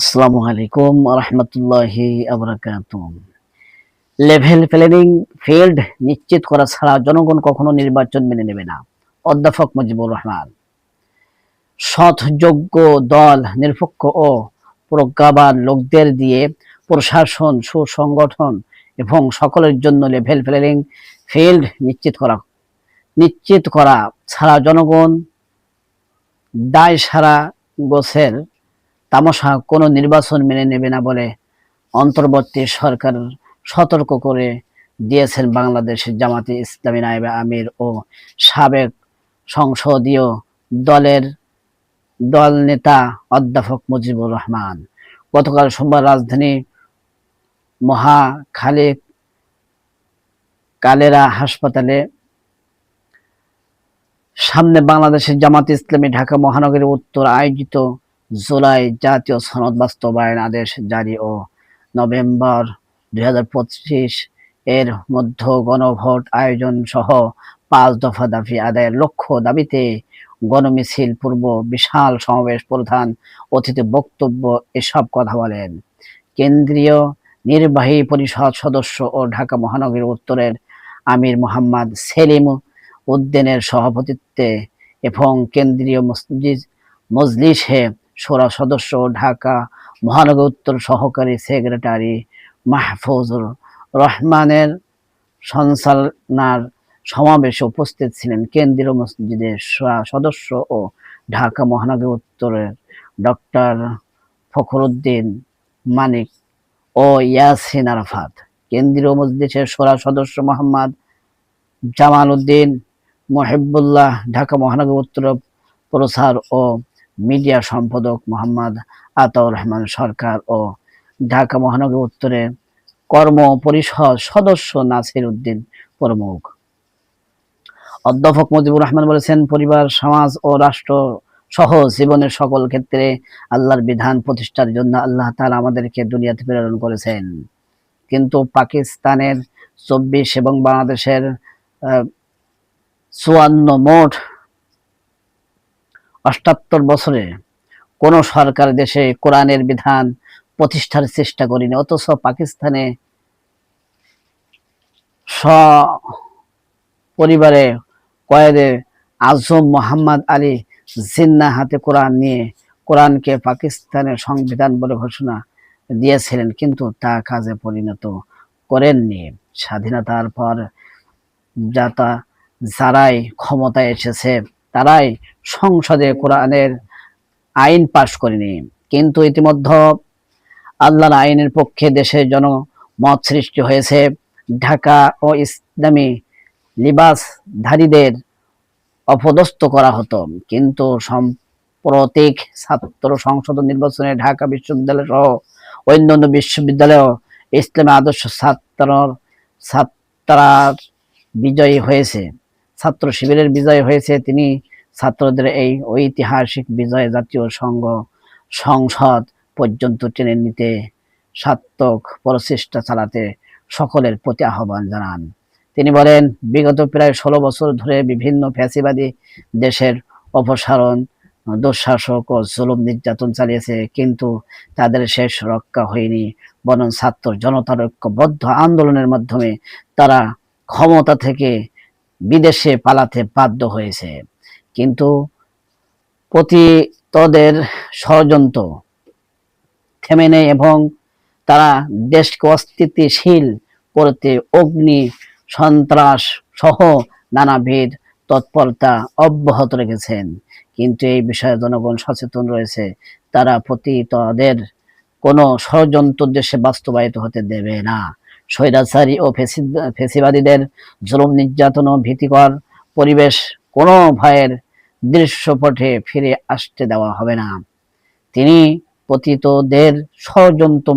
আসসালামু আলাইকুম রহমতুল্লাহি আবরাকাত। লেভেল প্ল্যানিং ফিল্ড নিশ্চিত করা ছাড়া জনগণ কখনো নির্বাচন মেনে নেবে না। অধ্যাপক মুজিবুর রহমান। সৎ যোগ্য দল, নিরপেক্ষ ও প্রজ্ঞাবান লোকদের দিয়ে প্রশাসন, সুসংগঠন এবং সকলের জন্য লেভেল প্ল্যানিং ফিল্ড নিশ্চিত করা নিশ্চিত করা ছাড়া জনগণ দায় সারা গোছের তামাশা কোনো নির্বাচন মেনে নেবে না বলে অন্তর্বর্তী সরকার সতর্ক করে দিয়েছেন বাংলাদেশের জামাতে ইসলামী নায়েবে আমির ও সাবেক সংসদীয় দলের দল নেতা অধ্যাপক মুজিবুর রহমান। গতকাল সোমবার রাজধানী মহাখালী কালেরা হাসপাতালে সামনে বাংলাদেশের জামাত ইসলামী ঢাকা মহানগরীর উত্তর আয়োজিত জুলাই জাতীয় সনদ বাস্তবায়ন আদেশ জারি ও নভেম্বর দুই হাজার পঁচিশ এর মধ্যে গণভোট আয়োজন সহ পাঁচ দফা দাবি আদায়ের লক্ষ্য দাবিতে গণমিছিল পূর্ব বিশাল সমাবেশ প্রধান অতিথি বক্তব্য এসব কথা বলেন। কেন্দ্রীয় নির্বাহী পরিষদ সদস্য ও ঢাকা মহানগরীর উত্তরের আমির মোহাম্মদ সেলিম উদ্দিনের সভাপতিত্বে এবং কেন্দ্রীয় মসজিদ মজলিসে শোরা সদস্য ঢাকা মহানগর উত্তর সহকারী সেক্রেটারি মাহফুজুর রহমানের সঞ্চালনার সমাবেশে উপস্থিত ছিলেন কেন্দ্রীয় মসজিদের সদস্য ও ঢাকা মহানগর উত্তরের ডক্টর ফখরুদ্দিন মানিক ও ইয়াসিন আরাফাত। কেন্দ্রীয় মসজিদের সোরা সদস্য মোহাম্মদ জামাল উদ্দিন, মহিবুল্লাহ, ঢাকা মহানগর উত্তর প্রসার ও মিডিয়া সম্পাদক মোহাম্মদ আতাউর রহমান সরকার ও ঢাকা মহানগর উত্তরে কর্ম পরিষদ সদস্য নাসির উদ্দিন প্রমুখ। অধ্যাপক মুজিবুর রহমান বলেছেন, পরিবার, সমাজ ও রাষ্ট্র সহ জীবনের সকল ক্ষেত্রে আল্লাহর বিধান প্রতিষ্ঠার জন্য আল্লাহ তাআলা আমাদেরকে দুনিয়াতে প্রেরণ করেছেন। কিন্তু পাকিস্তানের চব্বিশ এবং বাংলাদেশের চুয়ান্ন মোট অষ্টাত্তর বছরে কোন সরকার দেশে কোরআনের বিধান প্রতিষ্ঠার চেষ্টা করেনি, অথচ পাকিস্তানে স পরিবারে কয়েদে আজম মোহাম্মদ আলী জিন্না হাতে কোরআন নিয়ে কোরআনকে পাকিস্তানের সংবিধান বলে ঘোষণা দিয়েছিলেন, কিন্তু তা কাজে পরিণত করেননি। স্বাধীনতার পর যাতা যারাই ক্ষমতায় এসেছে তারাই সংসদে কোরআনের আইন পাশ করেনি। কিন্তু ইতিমধ্যে আল্লাহর আইনের পক্ষে দেশে জনমত সৃষ্টি হয়েছে। ঢাকা ও ইসলামী লিবাসধারীদের অপদস্থ করা হতো। কিন্তু সাম্প্রতিক ছাত্র সংসদ নির্বাচনে ঢাকা বিশ্ববিদ্যালয় সহ অন্যান্য বিশ্ববিদ্যালয় ইসলামী আদর্শ ছাত্র ছাত্রার বিজয়ী হয়েছে। ছাত্র শিবিরের বিজয় হয়েছে। তিনি ছাত্রদের এই ঐতিহাসিক বিজয় জাতীয় সংঘ, সংসদ পর্যন্ত টেনে নিতে সার্থক প্রচেষ্টা চালাতে সকলের প্রতি আহ্বান জানান। তিনি বলেন, বিগত প্রায় ষোলো বছর ধরে বিভিন্ন ফ্যাসিবাদী দেশের অপসারণ, দুঃশাসক ও জুলুম নির্যাতন চালিয়েছে, কিন্তু তাদের শেষ রক্ষা হয়নি। বরং ছাত্র জনতার ঐক্যবদ্ধ আন্দোলনের মাধ্যমে তারা ক্ষমতা থেকে বিদেশে পালাতে বাধ্য হয়েছে। কিন্তু পতিতদের ষড়যন্ত্র থেমে নেই এবং তারা দেশকে অস্থিতিশীল করতে অগ্নি, সন্ত্রাস সহ নানাবিধ তৎপরতা অব্যাহত রেখেছেন। কিন্তু এই বিষয়ে জনগণ সচেতন রয়েছে। তারা পতিতদের কোনো ষড়যন্ত্র দেশে বাস্তবায়িত হতে দেবে না। স্বৈরাচারী ও ফেসিবাদীদের জুলুম, নির্যাতন ও ভীতিকর পরিবেশ কোনো ভয়ের দৃশ্যপটে ফিরে আসতে দেওয়া হবে না। তিনি পতিতদের ষড়যন্ত্র